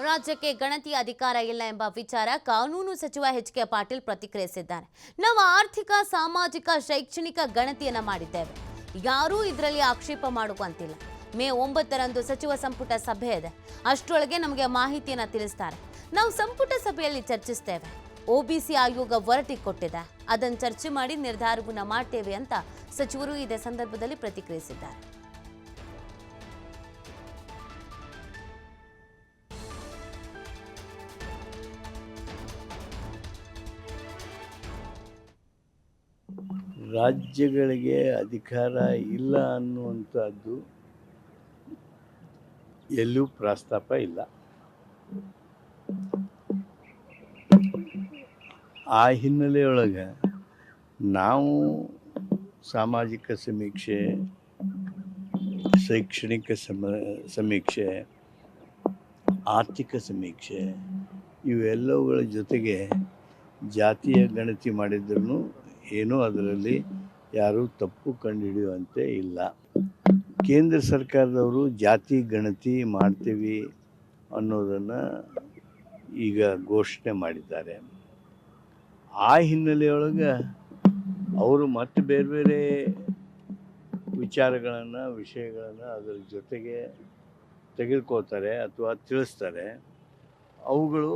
ರಾಜ್ಯಕ್ಕೆ ಗಣತಿ ಅಧಿಕಾರ ಇಲ್ಲ ಎಂಬ ವಿಚಾರ ಕಾನೂನು ಸಚಿವ ಎಚ್ ಕೆ ಪಾಟೀಲ್ ಪ್ರತಿಕ್ರಿಯಿಸಿದ್ದಾರೆ. ನಾವು ಆರ್ಥಿಕ, ಸಾಮಾಜಿಕ, ಶೈಕ್ಷಣಿಕ ಗಣತಿಯನ್ನ ಮಾಡಿದ್ದೇವೆ. ಯಾರೂ ಇದರಲ್ಲಿ ಆಕ್ಷೇಪ ಮಾಡುವಂತಿಲ್ಲ. ಮೇ ಒಂಬತ್ತರಂದು ಸಚಿವ ಸಂಪುಟ ಸಭೆ ಇದೆ. ಅಷ್ಟರೊಳಗೆ ನಮಗೆ ಮಾಹಿತಿಯನ್ನ ತಿಳಿಸ್ತಾರೆ. ನಾವು ಸಂಪುಟ ಸಭೆಯಲ್ಲಿ ಚರ್ಚಿಸ್ತೇವೆ. ಒಬಿಸಿ ಆಯೋಗ ವರದಿ ಕೊಟ್ಟಿದೆ. ಅದನ್ನು ಚರ್ಚೆ ಮಾಡಿ ನಿರ್ಧಾರವನ್ನು ಮಾಡ್ತೇವೆ ಅಂತ ಸಚಿವರು ಇದೇ ಸಂದರ್ಭದಲ್ಲಿ ಪ್ರತಿಕ್ರಿಯಿಸಿದ್ದಾರೆ. ರಾಜ್ಯಗಳಿಗೆ ಅಧಿಕಾರ ಇಲ್ಲ ಅನ್ನುವಂಥದ್ದು ಎಲ್ಲೂ ಪ್ರಸ್ತಾಪ ಇಲ್ಲ. ಆ ಹಿನ್ನೆಲೆಯೊಳಗೆ ನಾವು ಸಾಮಾಜಿಕ ಸಮೀಕ್ಷೆ, ಶೈಕ್ಷಣಿಕ ಸಮ, ಸಮೀಕ್ಷೆ, ಆರ್ಥಿಕ ಸಮೀಕ್ಷೆ ಇವೆಲ್ಲವುಗಳ ಜೊತೆಗೆ ಜಾತಿಯ ಗಣತಿ ಮಾಡಿದ್ರೂ ಏನೂ ಅದರಲ್ಲಿ ಯಾರೂ ತಪ್ಪು ಕಂಡುಹಿಡಿಯುವಂತೆ ಇಲ್ಲ. ಕೇಂದ್ರ ಸರ್ಕಾರದವರು ಜಾತಿ ಗಣತಿ ಮಾಡ್ತೀವಿ ಅನ್ನೋದನ್ನು ಈಗ ಘೋಷಣೆ ಮಾಡಿದ್ದಾರೆ. ಆ ಹಿನ್ನೆಲೆಯೊಳಗೆ ಅವರು ಮತ್ತೆ ಬೇರೆ ಬೇರೆ ವಿಚಾರಗಳನ್ನು, ವಿಷಯಗಳನ್ನು ಅದರ ಜೊತೆಗೆ ತೆಗೆದುಕೋತಾರೆ ಅಥವಾ ತಿಳಿಸ್ತಾರೆ. ಅವುಗಳು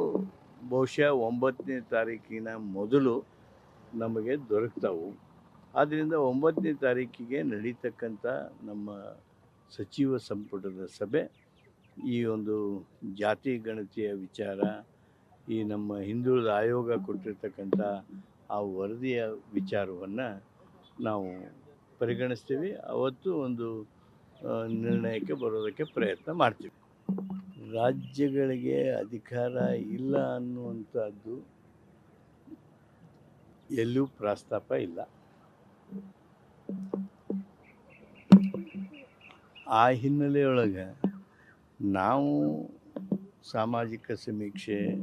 ಬಹುಶಃ ಒಂಬತ್ತನೇ ತಾರೀಕಿನ ಮೊದಲು ನಮಗೆ ದೊರಕ್ತಾವು. ಆದ್ದರಿಂದ ಒಂಬತ್ತನೇ ತಾರೀಕಿಗೆ ನಡೀತಕ್ಕಂಥ ನಮ್ಮ ಸಚಿವ ಸಂಪುಟದ ಸಭೆ, ಈ ಒಂದು ಜಾತಿ ಗಣತಿಯ ವಿಚಾರ, ಈ ನಮ್ಮ ಹಿಂದುಳಿದ ಆಯೋಗ ಕೊಟ್ಟಿರ್ತಕ್ಕಂಥ ಆ ವರದಿಯ ವಿಚಾರವನ್ನು ನಾವು ಪರಿಗಣಿಸ್ತೀವಿ. ಅವತ್ತು ಒಂದು ನಿರ್ಣಯಕ್ಕೆ ಬರೋದಕ್ಕೆ ಪ್ರಯತ್ನ ಮಾಡ್ತೀವಿ. ರಾಜ್ಯಗಳಿಗೆ ಅಧಿಕಾರ ಇಲ್ಲ ಅನ್ನುವಂಥದ್ದು ಎಲ್ಲೂ ಪ್ರಸ್ತಾಪ ಇಲ್ಲ. ಆ ಹಿನ್ನೆಲೆಯೊಳಗೆ ನಾವು ಸಾಮಾಜಿಕ ಸಮೀಕ್ಷೆ,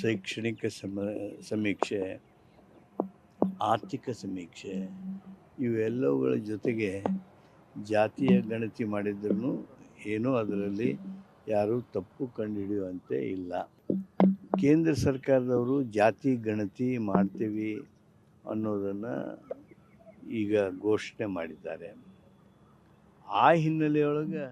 ಶೈಕ್ಷಣಿಕ ಸಮ, ಸಮೀಕ್ಷೆ, ಆರ್ಥಿಕ ಸಮೀಕ್ಷೆ ಇವೆಲ್ಲವುಗಳ ಜೊತೆಗೆ ಜಾತಿಯ ಗಣತಿ ಮಾಡಿದ್ರೂ ಏನೂ ಅದರಲ್ಲಿ ಯಾರೂ ತಪ್ಪು ಕಂಡುಹಿಡಿಯುವಂತೆ ಇಲ್ಲ. ಕೇಂದ್ರ ಸರ್ಕಾರದವರು ಜಾತಿ ಗಣತಿ ಮಾಡ್ತೀವಿ ಅನ್ನೋದನ್ನು ಈಗ ಘೋಷಣೆ ಮಾಡಿದ್ದಾರೆ. ಆ ಹಿನ್ನೆಲೆಯೊಳಗೆ